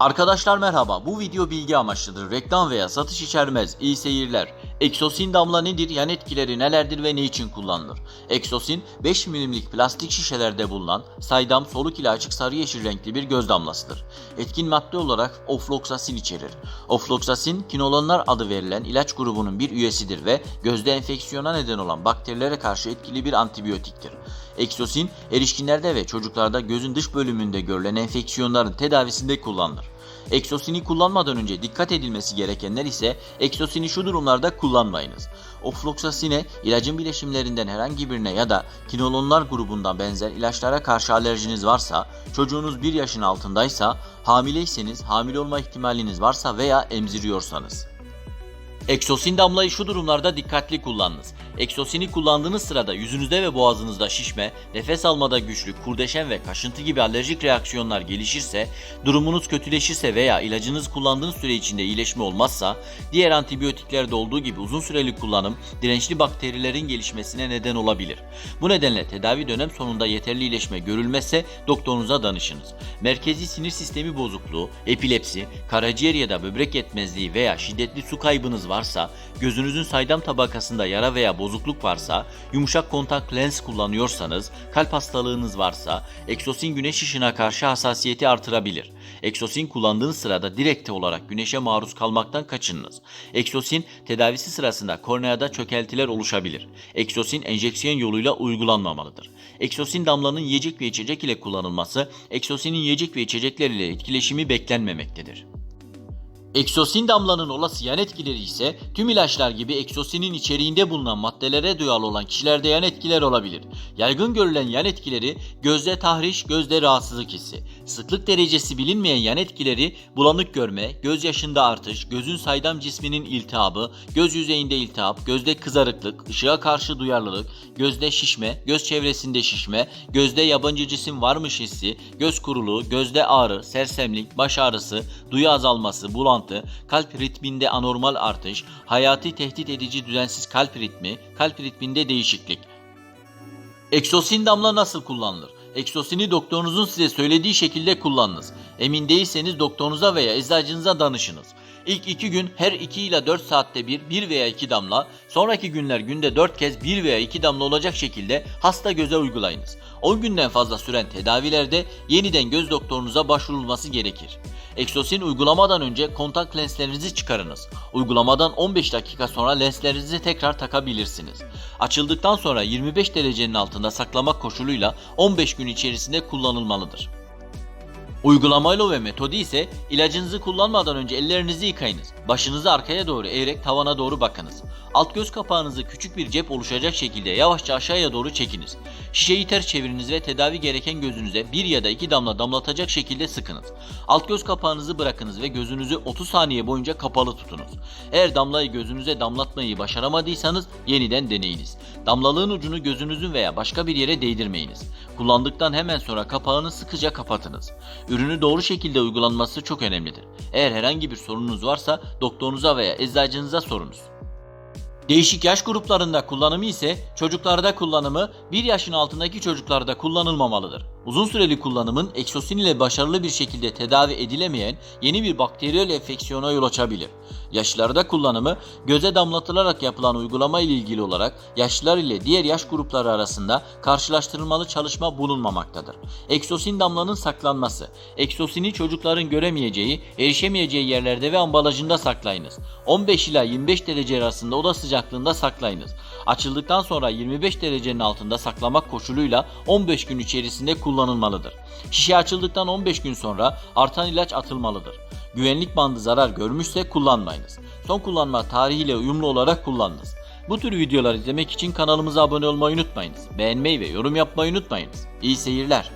Arkadaşlar merhaba. Bu video bilgi amaçlıdır. Reklam veya satış içermez. İyi seyirler. Eksosin damla nedir? Yan etkileri nelerdir ve ne için kullanılır? Eksosin 5 milimlik plastik şişelerde bulunan saydam soluk ile açık sarı yeşil renkli bir göz damlasıdır. Etkin madde olarak ofloksasin içerir. Ofloksasin kinolonlar adı verilen ilaç grubunun bir üyesidir ve gözde enfeksiyona neden olan bakterilere karşı etkili bir antibiyotiktir. Eksosin erişkinlerde ve çocuklarda gözün dış bölümünde görülen enfeksiyonların tedavisinde kullanılır. Eksosini kullanmadan önce dikkat edilmesi gerekenler ise eksosini şu durumlarda kullanmayınız. Ofloksasine ilacın bileşimlerinden herhangi birine ya da kinolonlar grubundan benzer ilaçlara karşı alerjiniz varsa, çocuğunuz 1 yaşın altındaysa, hamileyseniz, hamile olma ihtimaliniz varsa veya emziriyorsanız. Eksosin damlayı şu durumlarda dikkatli kullanınız. Eksosini kullandığınız sırada yüzünüzde ve boğazınızda şişme, nefes almada güçlük, kurdeşen ve kaşıntı gibi alerjik reaksiyonlar gelişirse, durumunuz kötüleşirse veya ilacınız kullandığınız süre içinde iyileşme olmazsa, diğer antibiyotiklerde olduğu gibi uzun süreli kullanım dirençli bakterilerin gelişmesine neden olabilir. Bu nedenle tedavi dönem sonunda yeterli iyileşme görülmezse doktorunuza danışınız. Merkezi sinir sistemi bozukluğu, epilepsi, karaciğer ya da böbrek yetmezliği veya şiddetli su kaybınız varsa, gözünüzün saydam tabakasında yara veya bozukluk varsa, yumuşak kontak lens kullanıyorsanız, kalp hastalığınız varsa, eksosin güneş ışığına karşı hassasiyeti artırabilir. Eksosin kullandığınız sırada direkt olarak güneşe maruz kalmaktan kaçınınız. Eksosin tedavisi sırasında korneada çökeltiler oluşabilir. Eksosin enjeksiyon yoluyla uygulanmamalıdır. Eksosin damlanın yiyecek ve içecek ile kullanılması, eksosinin yiyecek ve içecekler ile etkileşimi beklenmemektedir. Eksosin damlanın olası yan etkileri ise tüm ilaçlar gibi eksosinin içeriğinde bulunan maddelere duyarlı olan kişilerde yan etkiler olabilir. Yaygın görülen yan etkileri gözde tahriş, gözde rahatsızlık hissi. Sıklık derecesi bilinmeyen yan etkileri bulanık görme, göz yaşında artış, gözün saydam cisminin iltihabı, göz yüzeyinde iltihap, gözde kızarıklık, ışığa karşı duyarlılık, gözde şişme, göz çevresinde şişme, gözde yabancı cisim varmış hissi, göz kuruluğu, gözde ağrı, sersemlik, baş ağrısı, duyu azalması, bulantı, kalp ritminde anormal artış, hayati tehdit edici düzensiz kalp ritmi, kalp ritminde değişiklik. Eksosin damla nasıl kullanılır? Eksosini doktorunuzun size söylediği şekilde kullanınız. Emin değilseniz doktorunuza veya eczacınıza danışınız. İlk 2 gün her 2 ile 4 saatte bir 1 veya 2 damla, sonraki günler günde 4 kez 1 veya 2 damla olacak şekilde hasta göze uygulayınız. 10 günden fazla süren tedavilerde yeniden göz doktorunuza başvurulması gerekir. Eksosin uygulamadan önce kontak lenslerinizi çıkarınız. Uygulamadan 15 dakika sonra lenslerinizi tekrar takabilirsiniz. Açıldıktan sonra 25 derecenin altında saklamak koşuluyla 15 gün içerisinde kullanılmalıdır. Uygulamayla ve metodu ise ilacınızı kullanmadan önce ellerinizi yıkayınız. Başınızı arkaya doğru eğerek tavana doğru bakınız. Alt göz kapağınızı küçük bir cep oluşacak şekilde yavaşça aşağıya doğru çekiniz. Şişeyi ters çeviriniz ve tedavi gereken gözünüze bir ya da iki damla damlatacak şekilde sıkınız. Alt göz kapağınızı bırakınız ve gözünüzü 30 saniye boyunca kapalı tutunuz. Eğer damlayı gözünüze damlatmayı başaramadıysanız yeniden deneyiniz. Damlalığın ucunu gözünüzün veya başka bir yere değdirmeyiniz. Kullandıktan hemen sonra kapağını sıkıca kapatınız. Ürünü doğru şekilde uygulanması çok önemlidir. Eğer herhangi bir sorunuz varsa doktorunuza veya eczacınıza sorunuz. Değişik yaş gruplarında kullanımı ise çocuklarda kullanımı 1 yaşın altındaki çocuklarda kullanılmamalıdır. Uzun süreli kullanımın eksosin ile başarılı bir şekilde tedavi edilemeyen yeni bir bakteriyel enfeksiyona yol açabilir. Yaşlılarda kullanımı göze damlatılarak yapılan uygulama ile ilgili olarak yaşlılar ile diğer yaş grupları arasında karşılaştırılmalı çalışma bulunmamaktadır. Eksosin damlanın saklanması. Eksosini çocukların göremeyeceği, erişemeyeceği yerlerde ve ambalajında saklayınız. 15 ila 25 derece arasında oda sıcaklığında saklayınız. Açıldıktan sonra 25 derecenin altında saklamak koşuluyla 15 gün içerisinde kullanılmalıdır. Şişe açıldıktan 15 gün sonra artan ilaç atılmalıdır. Güvenlik bandı zarar görmüşse kullanmayınız. Son kullanma tarihiyle uyumlu olarak kullanınız. Bu tür videolar izlemek için kanalımıza abone olmayı unutmayınız. Beğenmeyi ve yorum yapmayı unutmayınız. İyi seyirler.